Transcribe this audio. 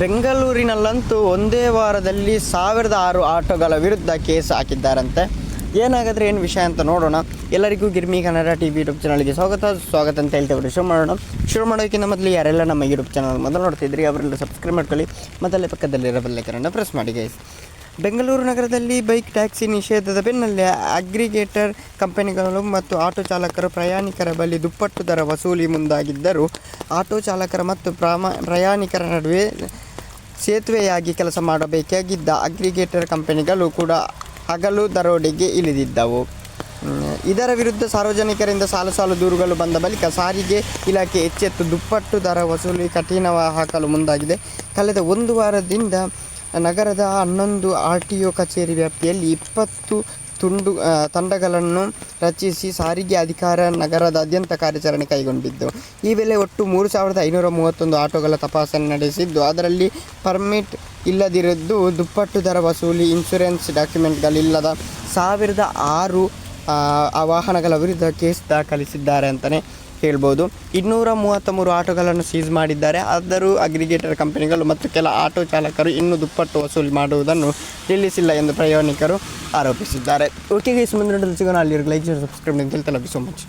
ಬೆಂಗಳೂರಿನಲ್ಲಂತೂ ಒಂದೇ ವಾರದಲ್ಲಿ ಸಾವಿರದ ಆರು ಆಟೋಗಳ ವಿರುದ್ಧ ಕೇಸ್ ಹಾಕಿದ್ದಾರಂತೆ. ಏನಾಗಾದ್ರೆ ಏನು ವಿಷಯ ಅಂತ ನೋಡೋಣ. ಎಲ್ಲರಿಗೂ Girmi Kannada T V YouTube ಚಾನಲ್ಗೆ ಸ್ವಾಗತ. ಸ್ವಾಗತ ಅಂತ ಹೇಳ್ತೇವೆ ಶುರು ಮಾಡೋಣ. ಶುರು ಮಾಡೋಕ್ಕಿಂತ ಮೊದಲು ಯಾರೆಲ್ಲ ನಮ್ಮ ಯೂಟ್ಯೂಬ್ ಚಾನಲ್ ಮೊದಲು ನೋಡ್ತಿದ್ರಿ, ಅವರೆಲ್ಲ ಸಬ್ಸ್ಕ್ರೈಬ್ ಮಾಡ್ಕೊಳ್ಳಿ. ಮೊದಲೇ ಪಕ್ಕದಲ್ಲಿರೋ ಬೆಲ್ಲೈಕರನ್ನು ಪ್ರೆಸ್ ಮಾಡಿ ಗೈಸ್ ಬೆಂಗಳೂರು ನಗರದಲ್ಲಿ ಬೈಕ್ ಟ್ಯಾಕ್ಸಿ ನಿಷೇಧದ ಬೆನ್ನಲ್ಲೇ ಅಗ್ರಿಗೇಟರ್ ಕಂಪನಿಗಳು ಮತ್ತು ಆಟೋ ಚಾಲಕರು ಪ್ರಯಾಣಿಕರ ಬಳಿ ದುಪ್ಪಟ್ಟು ದರ ವಸೂಲಿ ಮುಂದಾಗಿದ್ದರೂ, ಆಟೋ ಚಾಲಕರ ಮತ್ತು ಪ್ರಯಾಣಿಕರ ನಡುವೆ ಸೇತುವೆಯಾಗಿ ಕೆಲಸ ಮಾಡಬೇಕಾಗಿದ್ದ ಅಗ್ರಿಗೇಟರ್ ಕಂಪನಿಗಳು ಕೂಡ ಹಗಲು ದರೋಡೆಗೆ ಇಳಿದಿದ್ದವು. ಇದರ ವಿರುದ್ಧ ಸಾರ್ವಜನಿಕರಿಂದ ಸಾಲು ಸಾಲು ದೂರುಗಳು ಬಂದ ಬಳಿಕ ಸಾರಿಗೆ ಇಲಾಖೆ ಎಚ್ಚೆತ್ತು ದುಪ್ಪಟ್ಟು ದರ ವಸೂಲಿ ಕಠಿಣ ಹಾಕಲು ಮುಂದಾಗಿದೆ. ಕಳೆದ ಒಂದು ವಾರದಿಂದ ನಗರದ ಹನ್ನೊಂದು ಆರ್ ಟಿ ಒ ಕಚೇರಿ ವ್ಯಾಪ್ತಿಯಲ್ಲಿ ಇಪ್ಪತ್ತು ತುಂಡು ತಂಡಗಳನ್ನು ರಚಿಸಿ ಸಾರಿಗೆ ಅಧಿಕಾರ ನಗರದಾದ್ಯಂತ ಕಾರ್ಯಾಚರಣೆ ಕೈಗೊಂಡಿದ್ದು. ಈ ವೇಳೆ ಒಟ್ಟು ಮೂರು ಸಾವಿರದ ಐನೂರ ಮೂವತ್ತೊಂದು ಆಟೋಗಳ ತಪಾಸಣೆ ನಡೆಸಿದ್ದು, ಅದರಲ್ಲಿ ಪರ್ಮಿಟ್ ಇಲ್ಲದಿರುವುದು ದುಪ್ಪಟ್ಟು ದರ ವಸೂಲಿ, ಇನ್ಶೂರೆನ್ಸ್ ಡಾಕ್ಯುಮೆಂಟ್ಗಳಿಲ್ಲದ ಸಾವಿರದ ಆರು, ಆ, ವಾಹನಗಳ ವಿರುದ್ಧ ಕೇಸ್ ದಾಖಲಿಸಿದ್ದಾರೆ ಅಂತಲೇ ಹೇಳ್ಬೋದು. ಇನ್ನೂರ ಮೂವತ್ತ ಮೂರು ಆಟೋಗಳನ್ನು ಸೀಸ್ ಮಾಡಿದ್ದಾರೆ. ಆದರೂ ಅಗ್ರಿಗೇಟರ್ ಕಂಪನಿಗಳು ಮತ್ತು ಕೆಲ ಆಟೋ ಚಾಲಕರು ಇನ್ನೂ ದುಪ್ಪಟ್ಟು ವಸೂಲಿ ಮಾಡುವುದನ್ನು ನಿಲ್ಲಿಸಿಲ್ಲ ಎಂದು ಪ್ರಯಾಣಿಕರು ಆರೋಪಿಸಿದ್ದಾರೆ. ಓಕೆ ಗೈಸ್ ಮುಂದಿನ ಸಿಗೋಣ. ಅಲ್ಲಿರೋ ಲೈಕ್ ಸಬ್ಸ್ಕ್ರೈಬ್ ಅಂತ ಹೇಳ್ತಾ ಲಭ್ಯ ಸೊ ಮಚ್